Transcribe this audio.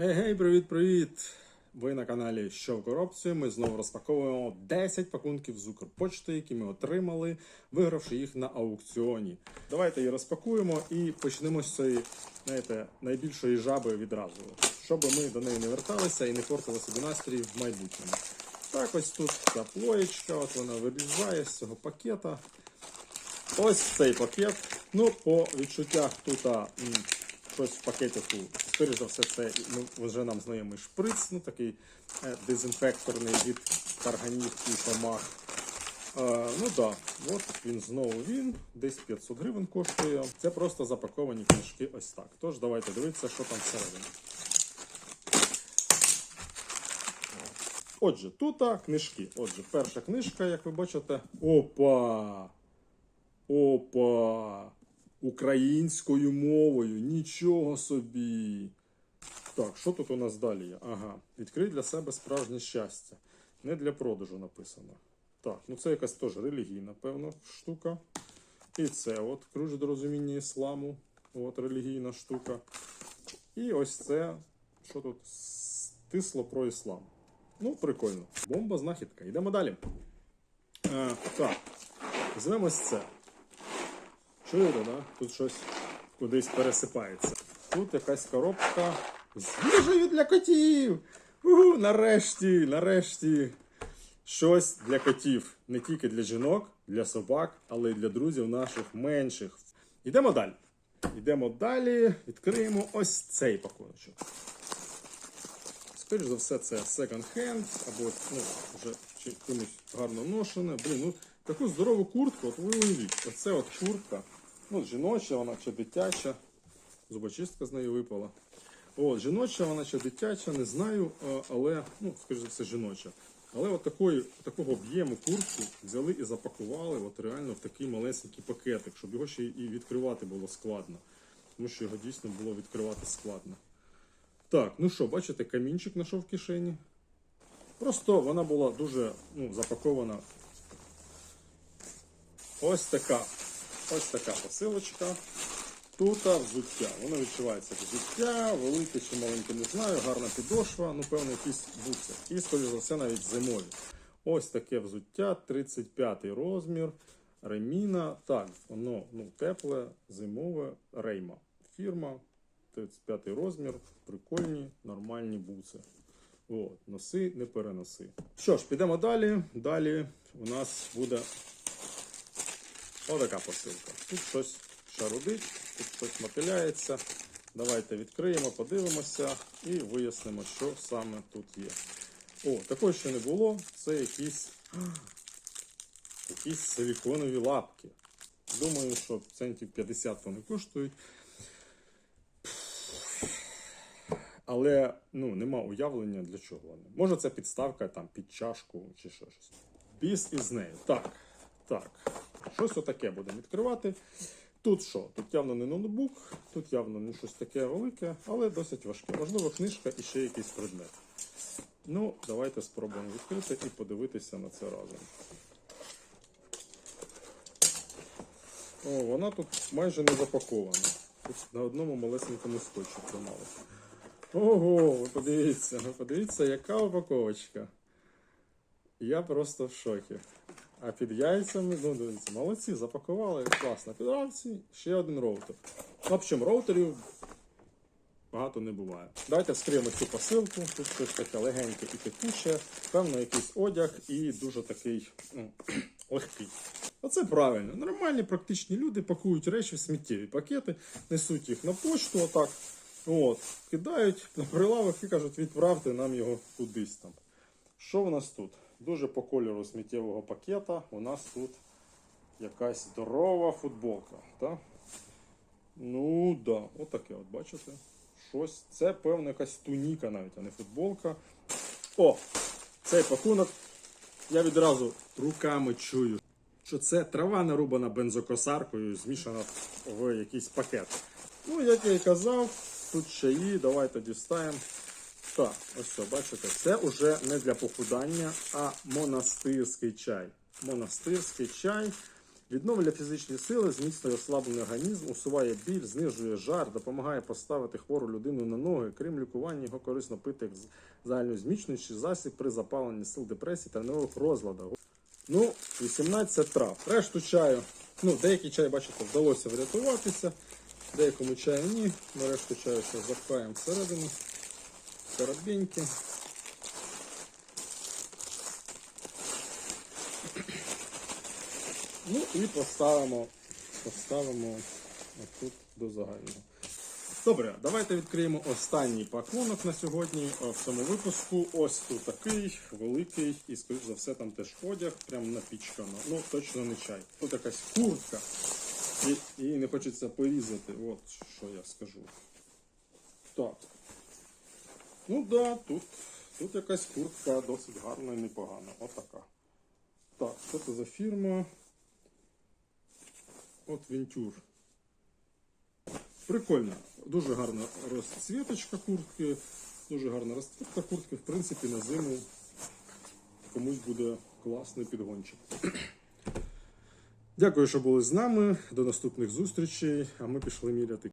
Гей-гей, привіт-привіт! Ви на каналі Що в коробці. Ми знову розпаковуємо 10 пакунків з Укрпочти, які ми отримали, вигравши їх на аукціоні. Давайте її розпакуємо і почнемо з цієї, знаєте, найбільшої жаби відразу, щоб ми до неї не верталися і не портили собі настрій в майбутньому. Так, ось тут ця плоєчка, от вона вирізає з цього пакета. Ось цей пакет. Ну, по відчуттях тут а, м, щось в пакетику. Скоріше за все, це ну, вже нам знайомий шприц, ну такий е, дезінфекторний від тарганів і комах. Е, ну так, да, от він знову він, десь 500 гривень коштує. Це просто запаковані книжки ось так. Тож давайте дивитися, що там всередині. Отже, тут книжки. Отже, перша книжка, як ви бачите. Опа! Опа! Українською мовою. Нічого собі. Так, що тут у нас далі є? Ага. Відкрий для себе справжнє щастя. Не для продажу написано. Так, ну це якась теж релігійна, певно, штука. І це от ключ до розуміння ісламу. От релігійна штука. І ось це, що тут? Стисло про іслам. Ну, прикольно. Бомба знахідка. Йдемо далі. Е, так. Візьмемо це. Чуєте, да? Тут щось кудись пересипається. Тут якась коробка з їжею для котів. Угу, нарешті, нарешті. Щось для котів. Не тільки для жінок, для собак, але й для друзів наших менших. Йдемо далі. Йдемо далі, відкриємо ось цей пакуночок. Скоріш за все, це hand, або ну, вже чи- чимось гарно ношене. Блін, ну таку здорову куртку, от ви уявіть, оце от куртка. Ну, жіноча, вона чи дитяча. Зубочистка з неї випала. От, жіноча, вона чи дитяча, не знаю, але, ну, за все, жіноча. Але от такої, такого об'єму куртку взяли і запакували от реально в такий малесенький пакетик, щоб його ще і відкривати було складно. Тому що його дійсно було відкривати складно. Так, ну що, бачите, камінчик знайшов в кишені. Просто вона була дуже ну, запакована. Ось така. Ось така посилочка. Тут взуття. Воно відчувається як взуття, велике чи маленьке, не знаю, гарна підошва, ну, певно, якісь бутси. І, скоріш за все, навіть зимові. Ось таке взуття, 35 розмір. Реміна. Так, воно ну, тепле, зимове, рейма. Фірма, 35 розмір, прикольні, нормальні бутси. От, носи, не переноси. Що ж, підемо далі. Далі у нас буде Отака посилка. Тут щось шарудить, тут щось мотиляється. Давайте відкриємо, подивимося і вияснимо, що саме тут є. О, такого ще не було. Це якісь, якісь силіконові лапки. Думаю, що центів 50 вони коштують. Але ну, нема уявлення для чого вони. Може це підставка там під чашку чи ще щось. Біс із нею. Так, так. Щось отаке будемо відкривати. Тут що? Тут явно не ноутбук, тут явно не щось таке велике, але досить важке. Можливо, книжка і ще якийсь предмет. Ну, давайте спробуємо відкрити і подивитися на це разом. О, вона тут майже не запакована. Тут на одному малесенькому скотчі трималася. Ого, ви подивіться, ви подивіться, яка упаковочка. Я просто в шокі. А під яйцями, ну дивіться, молодці, запакували, класно. Під равці ще один роутер. В общем, роутерів багато не буває. Давайте вскриємо цю посилку. Тут щось таке легеньке і текуче, певно, якийсь одяг і дуже такий ну, легкий. Оце правильно. Нормальні практичні люди пакують речі в сміттєві пакети, несуть їх на почту, отак. От, кидають на прилавок і кажуть, відправте нам його кудись там. Що в нас тут? Дуже по кольору сміттєвого пакета у нас тут якась здорова футболка. Так? Ну да, отаке, от бачите. Щось. Це, певно, якась туніка навіть, а не футболка. О! Цей пакунок я відразу руками чую, що це трава нарубана бензокосаркою, змішана в якийсь пакет. Ну, як я і казав, тут чаї, давайте дістаємо. Так, ось що, бачите, це вже не для похудання, а монастирський чай. Монастирський чай. Відновлює фізичні сили, зміцнює ослаблений організм, усуває біль, знижує жар, допомагає поставити хвору людину на ноги. Крім лікування, його корисно пити як загальнозмічніший засіб при запаленні сил депресії та нервових розладах. Ну, 18 трав. Решту чаю. Ну, деякий чай, бачите, вдалося врятуватися, деякому чаю ні. Ми решту чаю ще запхаємо всередину. Коробеньки. Ну і поставимо, поставимо тут до загального. Добре, давайте відкриємо останній пакунок на сьогодні в цьому випуску. Ось тут такий великий і, скоріш за все, там теж одяг, прям напічкано. Ну, точно не чай. Тут якась куртка. І, і не хочеться порізати. От що я скажу. Так. Ну да, тут, тут якась куртка досить гарна і непогана. Отака. Так, що це за фірма? От Вентюр. Прикольно. Дуже гарна розцвіточка куртки, дуже гарна розцвітка куртки. В принципі, на зиму комусь буде класний підгончик. Дякую, що були з нами. До наступних зустрічей. А ми пішли міряти.